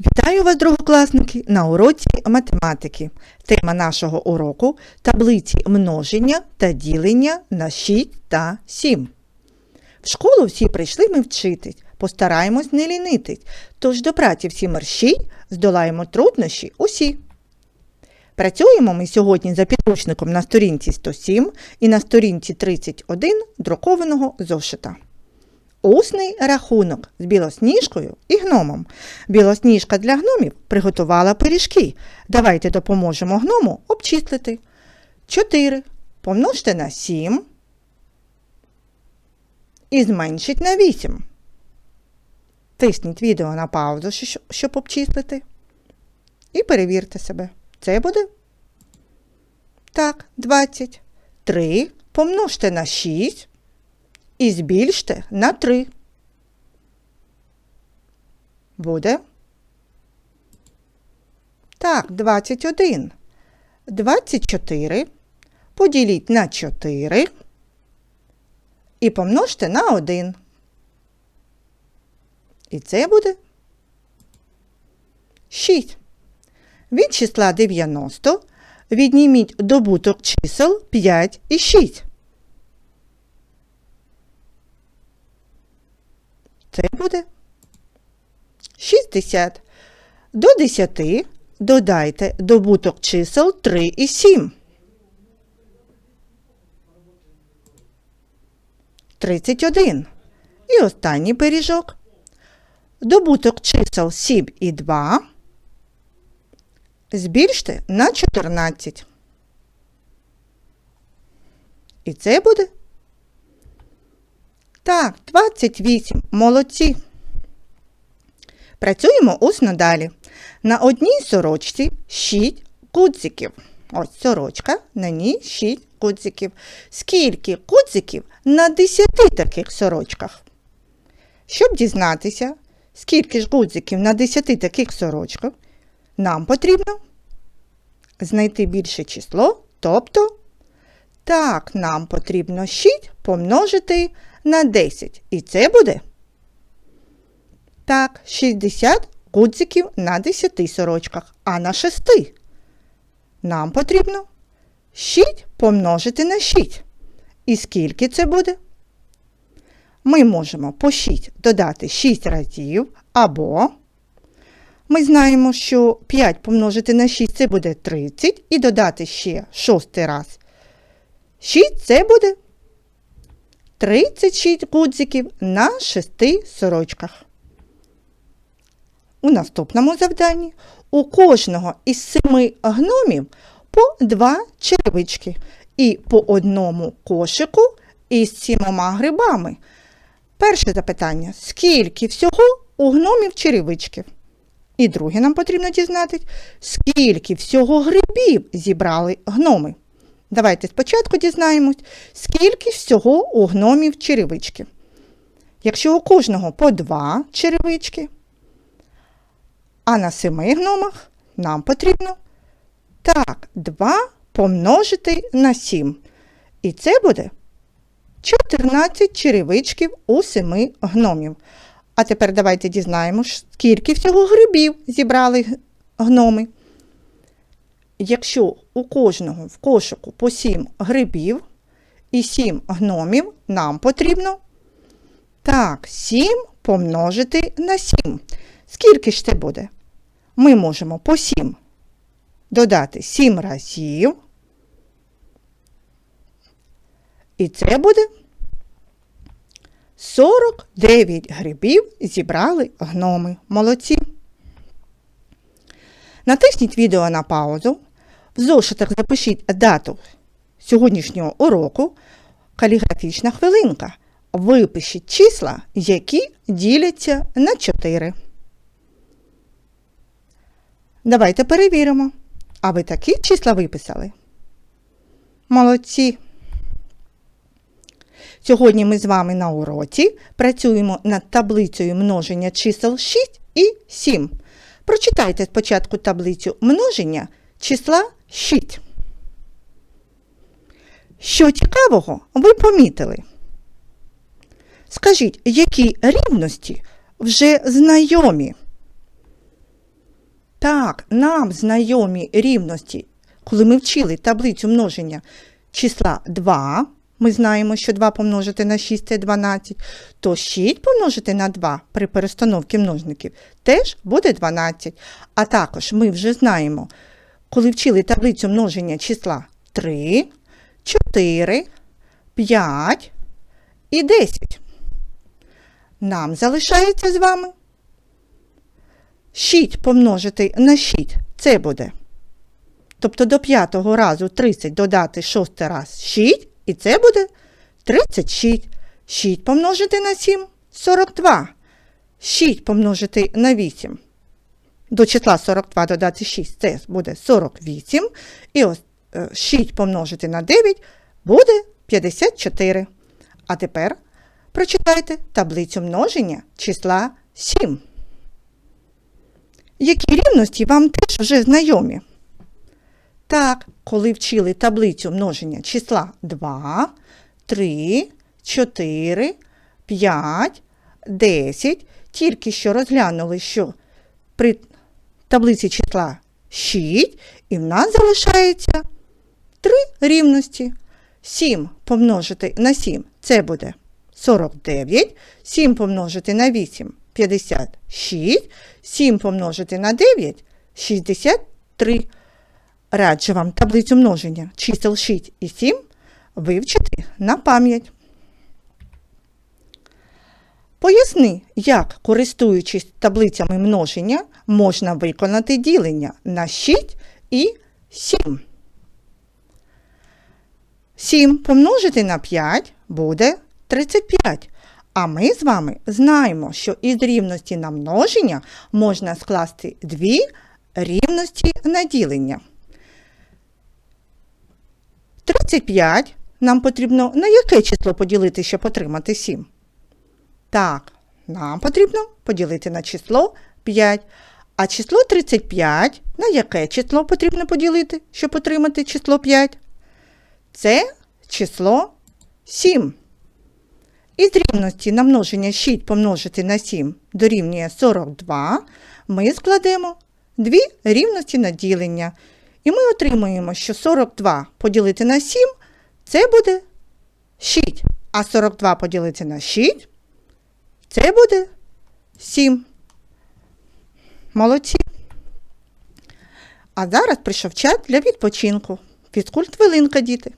Вітаю вас, другокласники, на уроці математики. Тема нашого уроку таблиці множення та ділення на 6 та 7. В школу всі прийшли ми вчитись, постараємось не лінитись, тож до праці всі мерщій здолаємо труднощі усі. Працюємо ми сьогодні за підручником на сторінці 107 і на сторінці 31 друкованого зошита. Усний рахунок з білосніжкою і гномом. Білосніжка для гномів приготувала пиріжки. Давайте допоможемо гному обчислити. 4 помножте на 7 і зменшіть на 8. Тисніть відео на паузу, щоб обчислити. І перевірте себе. Це буде? Так, 20. 3 помножте на 6 і збільште на 3. Буде? Так, 21. 24 поділіть на 4 і помножте на 1. І це буде 6. Від числа 90 відніміть добуток чисел 5 і 6. Це буде 60. До 10 додайте добуток чисел 3 і 7. 31. І останній пиріжок. Добуток чисел 7 і 2 збільште на 14. І це буде так, 28. Молодці. Працюємо усно далі. На одній сорочці 6 кудзиків. Ось сорочка, на ній 6 кудзиків. Скільки кудзиків на 10 таких сорочках? Щоб дізнатися, скільки ж гудзиків на 10 таких сорочках, нам потрібно знайти більше число, тобто так, нам потрібно 6 помножити на 10. І це буде так, 60 гудзиків на 10 сорочках, а на 6. Нам потрібно 6 помножити на 6. І скільки це буде? Ми можемо по 6 додати 6 разів, або ми знаємо, що 5 помножити на 6 це буде 30, і додати ще 6 раз 6 це буде 36 гудзиків на 6 сорочках. У наступному завданні у кожного із семи гномів по два черевички і по одному кошику із сімома грибами. Перше запитання: скільки всього у гномів черевичків? І друге нам потрібно дізнатись, скільки всього грибів зібрали гноми. Давайте спочатку дізнаємось, скільки всього у гномів черевички. Якщо у кожного по два черевички, а на семи гномах нам потрібно так, 2 помножити на 7. І це буде 14 черевичків у семи гномів. А тепер давайте дізнаємось, скільки всього грибів зібрали гноми. Якщо у кожного в кошику по 7 грибів і 7 гномів, нам потрібно так, 7 помножити на 7. Скільки ж це буде? Ми можемо по 7 додати 7 разів. І це буде 49 грибів зібрали гноми. Молодці. Натисніть відео на паузу. В зошитах запишіть дату сьогоднішнього уроку. Каліграфічна хвилинка. Випишіть числа, які діляться на 4. Давайте перевіримо. А ви такі числа виписали? Молодці! Сьогодні ми з вами на уроці працюємо над таблицею множення чисел 6 і 7. Прочитайте спочатку таблицю множення числа 6. Що цікавого ви помітили? Скажіть, які рівності вже знайомі? Так, нам знайомі рівності, коли ми вчили таблицю множення числа 2, ми знаємо, що 2 помножити на 6 це 12, то 6 помножити на 2 при перестановці множників теж буде 12. А також ми вже знаємо, коли вчили таблицю множення числа 3, 4, 5 і 10. Нам залишається з вами 6 помножити на 6 це буде. Тобто до п'ятого разу 30 додати шостий раз 6, і це буде 36. 6 помножити на 7 42. 6 помножити на 8. До числа 42 додати 6 це буде 48. І ось е, 6 помножити на 9 буде 54. А тепер прочитайте таблицю множення числа 7. Які рівності вам теж вже знайомі? Так, коли вчили таблицю множення числа 2, 3, 4, 5, 10, тільки що розглянули, що при таблиці числа 6, і в нас залишається 3 рівності. 7 помножити на 7 це буде 49, 7 помножити на 8 56, 7 помножити на 9 63. Раджу вам таблицю множення чисел 6 і 7 вивчити на пам'ять. Поясни, як, користуючись таблицями множення, можна виконати ділення на 6 і 7. 7 помножити на 5 буде 35. А ми з вами знаємо, що із рівності на множення можна скласти дві рівності на ділення. 35 нам потрібно на яке число поділити, щоб отримати 7? Так, нам потрібно поділити на число 5. А число 35 на яке число потрібно поділити, щоб отримати число 5? Це число 7. Із рівності на множення 6 помножити на 7 дорівнює 42, ми складемо дві рівності на ділення. І ми отримуємо, що 42 поділити на 7 це буде 6. А 42 поділити на 6 це буде 7. Молодці. А зараз прийшов час для відпочинку. Фізкульт хвилинка, діти.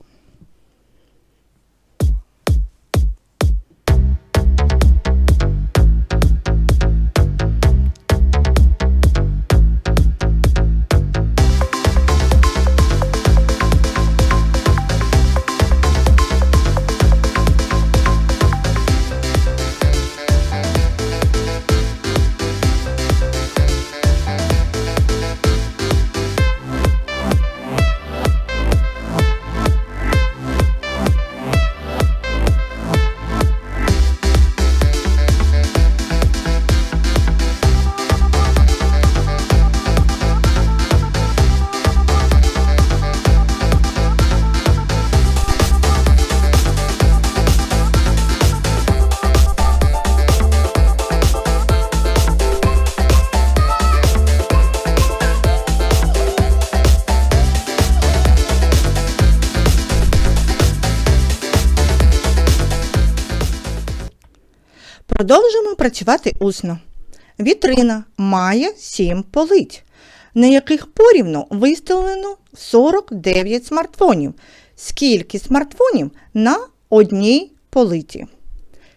Працювати усно. Вітрина має 7 полиць, на яких порівну виставлено 49 смартфонів. Скільки смартфонів на одній полиці?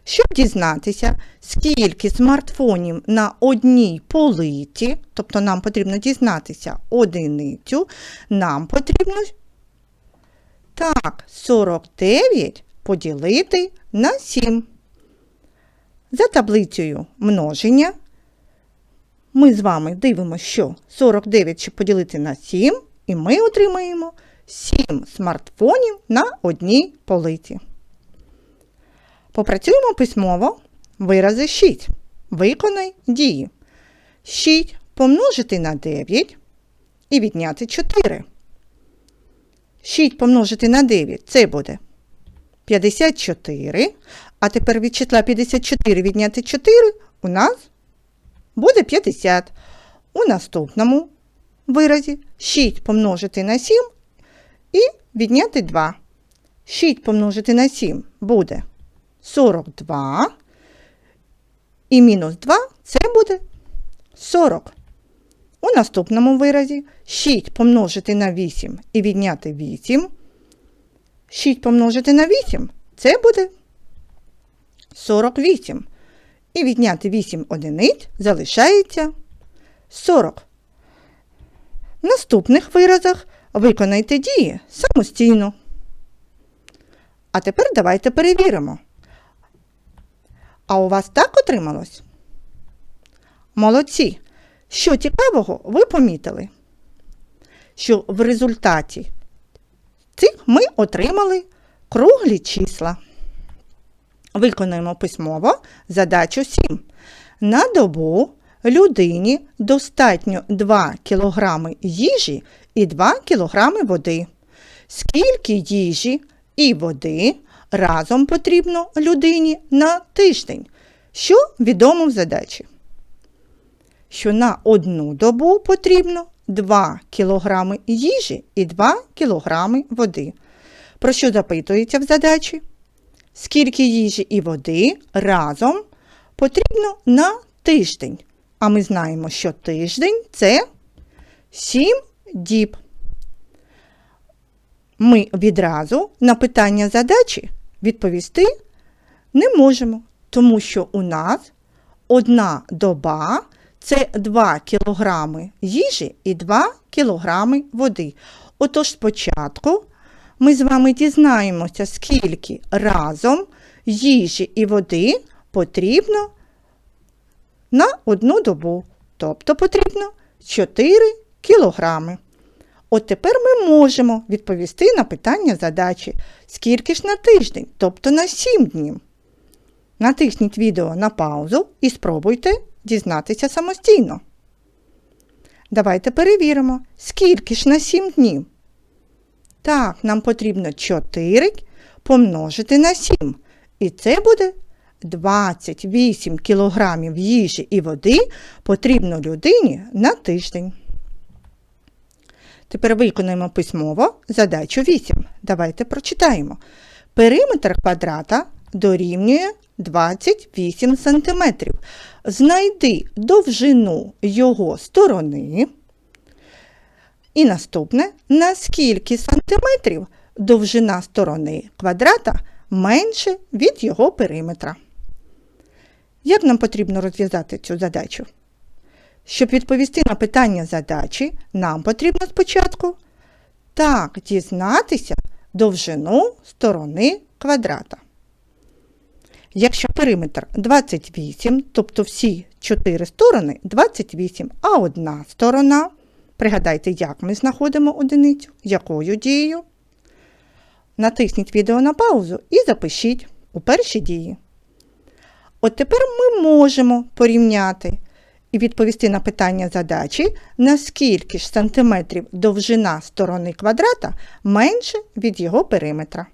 Щоб дізнатися, скільки смартфонів на одній полиці, тобто нам потрібно дізнатися одиницю, нам потрібно так, 49 поділити на 7. За таблицею множення ми з вами дивимося, що 49 щоб поділити на 7, і ми отримаємо 7 смартфонів на одній полиці. Попрацюємо письмово вирази 6. Виконай дії. 6 помножити на 9 і відняти 4. 6 помножити на 9 це буде 54. А тепер від числа 54 відняти 4 у нас буде 50. У наступному виразі 6 помножити на 7 і відняти 2. 6 помножити на 7 буде 42. І мінус 2 це буде 40. У наступному виразі 6 помножити на 8 і відняти 8. 6 помножити на 8 це буде 48. І відняти 8 одиниць залишається 40. В наступних виразах виконайте дії самостійно. А тепер давайте перевіримо. А у вас так отрималось? Молодці! Що цікавого ви помітили? Що в результаті цих ми отримали круглі числа. Виконуємо письмово задачу 7. На добу людині достатньо 2 кг їжі і 2 кг води. Скільки їжі і води разом потрібно людині на тиждень? Що відомо в задачі? Що на одну добу потрібно 2 кг їжі і 2 кг води. Про що запитується в задачі? Скільки їжі і води разом потрібно на тиждень? А ми знаємо, що тиждень це 7 діб. Ми відразу на питання задачі відповісти не можемо, тому що у нас одна доба це 2 кілограми їжі і 2 кілограми води. Отож спочатку ми з вами дізнаємося, скільки разом їжі і води потрібно на одну добу. Тобто потрібно 4 кілограми. От тепер ми можемо відповісти на питання задачі, скільки ж на тиждень, тобто на 7 днів. Натисніть відео на паузу і спробуйте дізнатися самостійно. Давайте перевіримо, скільки ж на 7 днів. Так, нам потрібно 4 помножити на 7. І це буде 28 кілограмів їжі і води потрібно людині на тиждень. Тепер виконуємо письмово задачу 8. Давайте прочитаємо. Периметр квадрата дорівнює 28 см. Знайди довжину його сторони. І наступне, на скільки сантиметрів довжина сторони квадрата менше від його периметра. Як нам потрібно розв'язати цю задачу? Щоб відповісти на питання задачі, нам потрібно спочатку так дізнатися довжину сторони квадрата. Якщо периметр 28, тобто всі чотири сторони 28, а одна сторона, пригадайте, як ми знаходимо одиницю, якою дією. Натисніть відео на паузу і запишіть у перші дії. От тепер ми можемо порівняти і відповісти на питання задачі, наскільки ж сантиметрів довжина сторони квадрата менше від його периметра.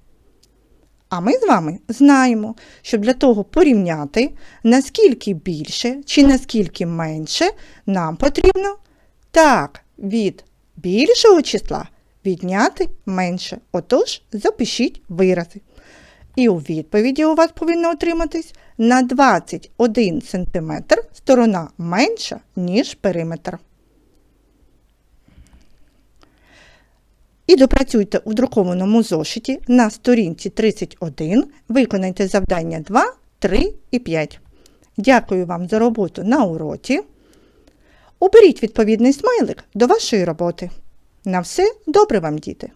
А ми з вами знаємо, що для того порівняти, наскільки більше чи наскільки менше нам потрібно так від більшого числа відняти менше. Отож, запишіть вирази. І у відповіді у вас повинно отриматись на 21 см сторона менша, ніж периметр. І допрацюйте у друкованому зошиті на сторінці 31, виконайте завдання 2, 3 і 5. Дякую вам за роботу на уроці. Оберіть відповідний смайлик до вашої роботи. На все добре вам, діти!